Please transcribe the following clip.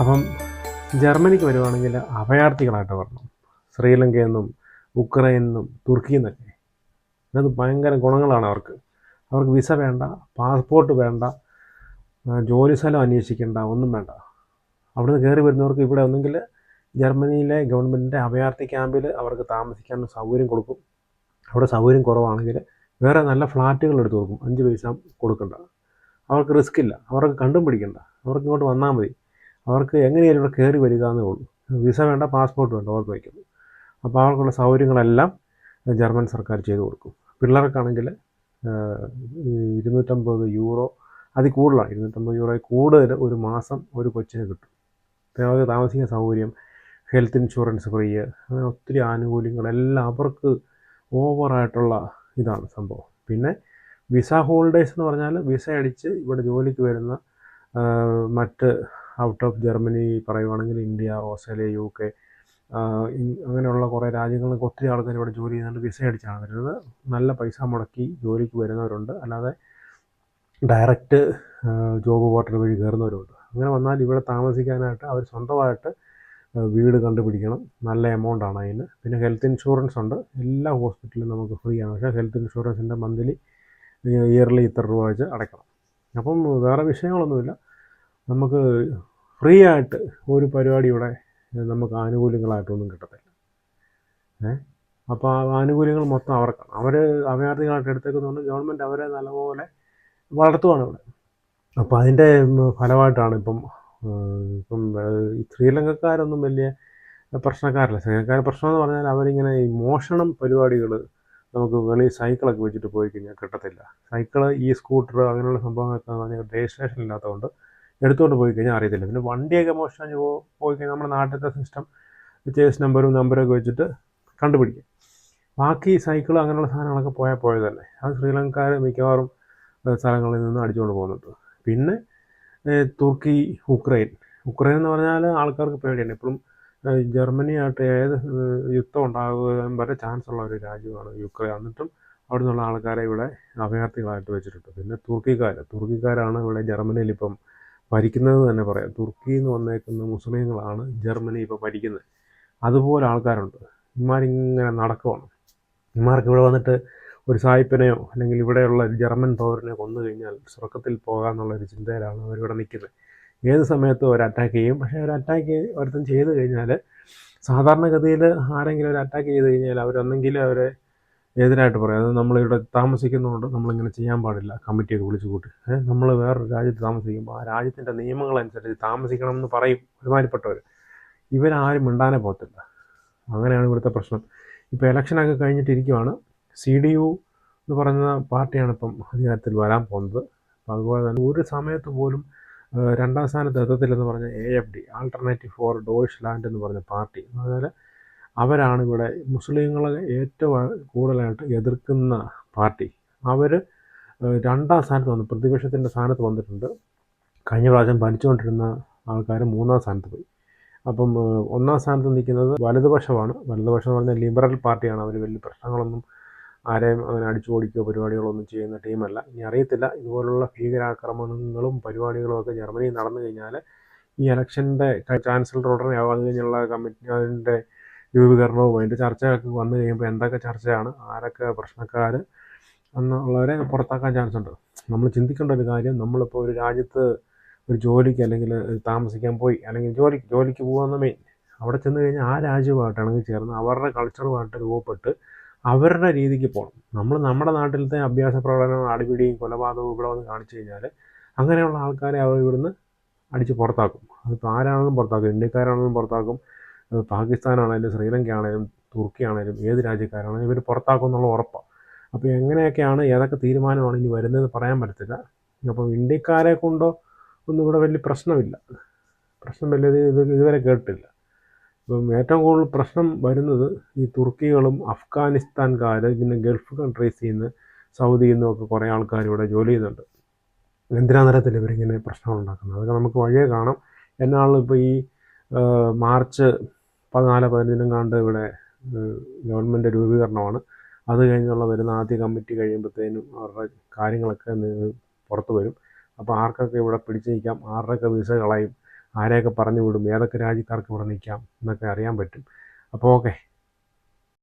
അപ്പം ജർമ്മനിക്ക് വരുവാണെങ്കിൽ അഭയാർത്ഥികളായിട്ട് വരണം. ശ്രീലങ്കയിൽ നിന്നും ഉക്രൈനിൽ നിന്നും തുർക്കിയിൽ നിന്നൊക്കെ അത് ഭയങ്കര ഗുണങ്ങളാണ് അവർക്ക്. അവർക്ക് വിസ വേണ്ട പാസ്പോർട്ട് വേണ്ട ജോലി സ്ഥലം അന്വേഷിക്കേണ്ട ഒന്നും വേണ്ട. അവിടുന്ന് കയറി വരുന്നവർക്ക് ഇവിടെ ഒന്നെങ്കിൽ ജർമ്മനിയിലെ ഗവൺമെന്റിന്റെ അഭയാർത്ഥി ക്യാമ്പിൽ അവർക്ക് താമസിക്കാൻ സൗകര്യം കൊടുക്കും. അവിടെ സൗകര്യം കുറവാണെങ്കിൽ വേറെ നല്ല ഫ്ലാറ്റുകൾ എടുത്ത് കൊടുക്കും. അഞ്ച് പൈസ കൊടുക്കണ്ട. അവർക്ക് റിസ്ക് ഇല്ല. അവർക്ക് കണ്ടും പിടിക്കണ്ട. അവർക്ക് ഇങ്ങോട്ട് വന്നാൽ മതി. അവർക്ക് എങ്ങനെയാലും ഇവിടെ കയറി വരിക എന്നേ ഉള്ളൂ. വിസ വേണ്ട പാസ്പോർട്ട് വേണ്ട അവർക്ക് വയ്ക്കുന്നു അപ്പോൾ അവർക്കുള്ള സൗകര്യങ്ങളെല്ലാം ജർമ്മൻ സർക്കാർ ചെയ്തു കൊടുക്കും. പിള്ളേർക്കാണെങ്കിൽ ഇരുന്നൂറ്റമ്പത് യൂറോ അതിൽ കൂടുതലാണ്. ഇരുന്നൂറ്റമ്പത് യൂറോയിൽ കൂടുതൽ ഒരു മാസം ഒരു കൊച്ചിന് കിട്ടും. അവർക്ക് താമസിക്കാൻ സൗകര്യം ഹെൽത്ത് ഇൻഷുറൻസ് ഫ്രീ അങ്ങനെ ഒത്തിരി ആനുകൂല്യങ്ങളെല്ലാം അവർക്ക് ഓവറായിട്ടുള്ള ഇതാണ് സംഭവം. പിന്നെ വിസ ഹോൾഡേഴ്സ് എന്ന് പറഞ്ഞാൽ വിസ അടിച്ച് ഇവിടെ ജോലിക്ക് വരുന്ന മറ്റ് ഔട്ട് ഓഫ് ജർമ്മനി പറയുവാണെങ്കിൽ ഇന്ത്യ ഓസ്ട്രേലിയ യു കെ അങ്ങനെയുള്ള കുറേ രാജ്യങ്ങളിൽ ഒത്തിരി ആൾക്കാർ ഇവിടെ ജോലി ചെയ്യുന്നുണ്ട് വിസ അടിച്ചാണ് വരുന്നത്. നല്ല പൈസ മുടക്കി ജോലിക്ക് വരുന്നവരുണ്ട്. അല്ലാതെ ഡയറക്റ്റ് ജോബ് പോർട്ടൽ വഴി കയറുന്നവരുണ്ട് അങ്ങനെ വന്നാൽ ഇവിടെ താമസിക്കാനായിട്ട് അവർ സ്വന്തമായിട്ട് വീട് കണ്ടുപിടിക്കണം. നല്ല എമൗണ്ട് ആണ് അതിന്. പിന്നെ ഹെൽത്ത് ഇൻഷുറൻസ് ഉണ്ട്. എല്ലാ ഹോസ്പിറ്റലിലും നമുക്ക് ഫ്രീ ആണ്. പക്ഷേ ഹെൽത്ത് ഇൻഷുറൻസിന്റെ മന്ത്ലി ഇയർലി ഇത്ര രൂപ വെച്ച് അടയ്ക്കണം. അപ്പം വേറെ വിഷയങ്ങളൊന്നുമില്ല. നമുക്ക് ഫ്രീ ആയിട്ട് ഒരു പരിപാടി ഇവിടെ നമുക്ക് ആനുകൂല്യങ്ങളായിട്ടൊന്നും കിട്ടത്തില്ല. ഏ? അപ്പോൾ ആ ആനുകൂല്യങ്ങൾ മൊത്തം അവർക്കാണ് അവർ അഭയാർത്ഥികളായിട്ട് എടുത്തേക്കുന്നതുകൊണ്ട് ഗവൺമെന്റ് അവരെ നല്ലപോലെ വളർത്തുവാണ് ഇവിടെ. അപ്പോൾ അതിന്റെ ഫലമായിട്ടാണ് ഇപ്പം ഇപ്പം ശ്രീലങ്കക്കാരൊന്നും വലിയ പ്രശ്നക്കാരല്ല. ശ്രീലങ്കക്കാരുടെ പ്രശ്നം എന്ന് പറഞ്ഞാൽ അവരിങ്ങനെ ഈ മോഷണം പരിപാടികൾ നമുക്ക് വെളി സൈക്കിളൊക്കെ വെച്ചിട്ട് പോയി കഴിഞ്ഞാൽ കിട്ടത്തില്ല. സൈക്കിൾ ഈ സ്കൂട്ടർ അങ്ങനെയുള്ള സംഭവങ്ങളൊക്കെ പറഞ്ഞാൽ രജിസ്ട്രേഷൻ ഇല്ലാത്തതുകൊണ്ട് എടുത്തുകൊണ്ട് പോയി കഴിഞ്ഞാൽ അറിയത്തില്ല. പിന്നെ വണ്ടിയൊക്കെ മോഷണം പോയി കഴിഞ്ഞാൽ നമ്മുടെ നാട്ടിലത്തെ സിസ്റ്റം ചേസ് നമ്പറും നമ്പറൊക്കെ വെച്ചിട്ട് കണ്ടുപിടിക്കും. ബാക്കി സൈക്കിൾ അങ്ങനെയുള്ള സാധനങ്ങളൊക്കെ പോയാൽ പോയത് തന്നെ അത് ശ്രീലങ്കക്കാർ മിക്കവാറും സ്ഥലങ്ങളിൽ നിന്ന് അടിച്ചുകൊണ്ട് പോകുന്നുണ്ട്. പിന്നെ തുർക്കി ഉക്രൈൻ. ഉക്രൈൻ എന്ന് പറഞ്ഞാൽ ആൾക്കാർക്ക് പേടിയാണ്. ഇപ്പോഴും ഏഹ് ജർമ്മനിയായിട്ട് ഏത് യുദ്ധം ഉണ്ടാകാൻ വരെ ചാൻസ് ഉള്ള ഒരു രാജ്യമാണ് യുക്രൈൻ. എന്നിട്ടും അവിടെ നിന്നുള്ള ആൾക്കാരെ ഇവിടെ അഭയാർത്ഥികളായിട്ട് വെച്ചിട്ടുണ്ട്. പിന്നെ തുർക്കിക്കാർ തുർക്കിക്കാരാണ് ഇവിടെ ജർമ്മനിയിൽ ഇപ്പം ഭരിക്കുന്നത് തന്നെ പറയാം. തുർക്കിയിൽ നിന്ന് വന്നേക്കുന്ന മുസ്ലിങ്ങളാണ് ജർമ്മനി ഇപ്പോൾ ഭരിക്കുന്നത് അതുപോലെ ആൾക്കാരുണ്ട്. ഇമാരിങ്ങനെ നടക്കുവാണ്. ഇമാർക്ക് ഇവിടെ വന്നിട്ട് ഒരു സായിപ്പിനെയോ അല്ലെങ്കിൽ ഇവിടെയുള്ള ജർമ്മൻ പൗരനെ കൊന്നു കഴിഞ്ഞാൽ സ്വർഗത്തിൽ പോകാമെന്നുള്ളൊരു ചിന്തയിലാണ് അവരിവിടെ നിൽക്കുന്നത്. ഏത് സമയത്തും ഒരു അറ്റാക്ക് ചെയ്യും. പക്ഷേ ഒരു അറ്റാക്ക് ഒരുത്തൻ ചെയ്ത് കഴിഞ്ഞാൽ സാധാരണഗതിയിൽ ആരെങ്കിലും ഒരു അറ്റാക്ക് ചെയ്ത് കഴിഞ്ഞാൽ അവരൊന്നെങ്കിൽ അവരെ എതിരായിട്ട് പറയും? അത് നമ്മളിവിടെ താമസിക്കുന്നതുകൊണ്ട് നമ്മളിങ്ങനെ ചെയ്യാൻ പാടില്ല. കമ്മിറ്റിയൊക്കെ വിളിച്ചു കൂട്ടി. നമ്മൾ വേറൊരു രാജ്യത്ത് താമസിക്കുമ്പോൾ ആ രാജ്യത്തിന്റെ നിയമങ്ങളനുസരിച്ച് താമസിക്കണം എന്ന് പറയും ഒരുമാതിരിപ്പെട്ടവർ ഇവരാരും മിണ്ടാനേ പോകത്തില്ല. അങ്ങനെയാണ് ഇവിടുത്തെ പ്രശ്നം. ഇപ്പോൾ ഇലക്ഷനൊക്കെ കഴിഞ്ഞിട്ടിരിക്കുവാണ്. സി ഡി യു എന്ന് പറയുന്ന പാർട്ടിയാണ് ഇപ്പം അധികാരത്തിൽ വരാൻ പോകുന്നത്. അപ്പോൾ അതുപോലെ തന്നെ ഒരു സമയത്ത് പോലും രണ്ടാം സ്ഥാനത്ത് എത്തത്തില്ലെന്ന് പറഞ്ഞ A F D alternative for Deutschland എന്ന് പറഞ്ഞ പാർട്ടി. പറഞ്ഞാൽ അവരാണ് ഇവിടെ മുസ്ലിങ്ങളെ ഏറ്റവും കൂടുതലായിട്ട് എതിർക്കുന്ന പാർട്ടി. അവർ രണ്ടാം സ്ഥാനത്ത് വന്നു പ്രതിപക്ഷത്തിന്റെ സ്ഥാനത്ത് വന്നിട്ടുണ്ട്. കഴിഞ്ഞ പ്രാവശ്യം ഭരിച്ചുകൊണ്ടിരുന്ന ആൾക്കാർ മൂന്നാം സ്ഥാനത്ത് പോയി. അപ്പം ഒന്നാം സ്ഥാനത്ത് നിൽക്കുന്നത് വലതുപക്ഷമാണ്. വലതുപക്ഷം എന്ന് പറഞ്ഞാൽ ലിബറൽ പാർട്ടിയാണ്. അവർ വലിയ പ്രശ്നങ്ങളൊന്നും ആരെയും അങ്ങനെ അടിച്ചു ഓടിക്കുകയോ പരിപാടികളൊന്നും ചെയ്യുന്ന ടീമല്ല. ഇനി അറിയത്തില്ല. ഇതുപോലുള്ള ഭീകരാക്രമണങ്ങളും പരിപാടികളും ഒക്കെ ജർമ്മനിയിൽ നടന്നു കഴിഞ്ഞാൽ ഈ ഇലക്ഷന്റെ ചാൻസലർ ഉടനെ ആവാതെ കഴിഞ്ഞുള്ള കമ്മിറ്റി അതിന്റെ രൂപീകരണവും അതിന്റെ ചർച്ചയൊക്കെ വന്നു കഴിയുമ്പോൾ എന്തൊക്കെ ചർച്ചയാണ് ആരൊക്കെ പ്രശ്നക്കാർ എന്നുള്ളവരെ പുറത്താക്കാൻ ചാൻസ് ഉണ്ട്. നമ്മൾ ചിന്തിക്കേണ്ട ഒരു കാര്യം നമ്മളിപ്പോൾ ഒരു രാജ്യത്ത് ഒരു ജോലിക്ക് അല്ലെങ്കിൽ താമസിക്കാൻ പോയി അല്ലെങ്കിൽ ജോലി ജോലിക്ക് പോകുന്ന മെയിൻ അവിടെ ചെന്ന് കഴിഞ്ഞാൽ ആ രാജ്യമായിട്ട് ഇണങ്ങി ചേർന്ന് അവരുടെ കൾച്ചറുമായിട്ട് രൂപപ്പെട്ട് അവരുടെ രീതിക്ക് പോകണം നമ്മൾ നമ്മുടെ നാട്ടിലത്തെ അഭ്യാസ പ്രകടനം അടിപിടിയും കൊലപാതകവും ഇവിടെ വന്ന് കാണിച്ചു കഴിഞ്ഞാൽ അങ്ങനെയുള്ള ആൾക്കാരെ അവർ ഇവിടുന്ന് അടിച്ച് പുറത്താക്കും. അതിപ്പോൾ ആരാണെങ്കിലും പുറത്താക്കും ഇന്ത്യക്കാരാണെങ്കിലും പുറത്താക്കും പാകിസ്ഥാനാണേലും ശ്രീലങ്ക ആണേലും തുർക്കി ആണേലും ഏത് രാജ്യക്കാരാണേലും ഇവർ പുറത്താക്കും എന്നുള്ള ഉറപ്പാണ് അപ്പോൾ എങ്ങനെയൊക്കെയാണ് ഏതൊക്കെ തീരുമാനമാണ് ഇനി വരുന്നത് പറയാൻ പറ്റത്തില്ല. അപ്പം ഇന്ത്യക്കാരെ കൊണ്ടോ ഒന്നും ഇവിടെ വലിയ പ്രശ്നമില്ല. പ്രശ്നം വലിയ ഇത് ഇതുവരെ കേട്ടില്ല ഇപ്പം ഏറ്റവും കൂടുതൽ പ്രശ്നം വരുന്നത് ഈ തുർക്കികളും അഫ്ഗാനിസ്ഥാൻകാർ പിന്നെ ഗൾഫ് കൺട്രീസിൽ നിന്ന് സൗദിയിൽ നിന്നൊക്കെ കുറേ ആൾക്കാർ ഇവിടെ ജോലി ചെയ്യുന്നുണ്ട്. എന്തിനാന്തരത്തിൽ ഇവരിങ്ങനെ പ്രശ്നങ്ങൾ ഉണ്ടാക്കുന്നത്? അതൊക്കെ നമുക്ക് വഴിയെ കാണാം. എന്നാണ് ഇപ്പോൾ ഈ മാർച്ച് പതിനാല് പതിനഞ്ചിനും കണ്ട് ഇവിടെ ഗവൺമെന്റ് രൂപീകരണമാണ്. അത് കഴിഞ്ഞുള്ള വരുന്ന ആദ്യ കമ്മിറ്റി കഴിയുമ്പോഴത്തേനും അവരുടെ കാര്യങ്ങളൊക്കെ പുറത്തു വരും. അപ്പോൾ ആർക്കൊക്കെ ഇവിടെ പിടിച്ചു നിൽക്കാം ആരുടെയൊക്കെ വിസ കളയും ആരെയൊക്കെ പറഞ്ഞു വിടും ഏതൊക്കെ രാജ്യക്കാർക്ക് ഇവിടെ നിൽക്കാം എന്നൊക്കെ അറിയാൻ പറ്റും. അപ്പോൾ ഓക്കെ.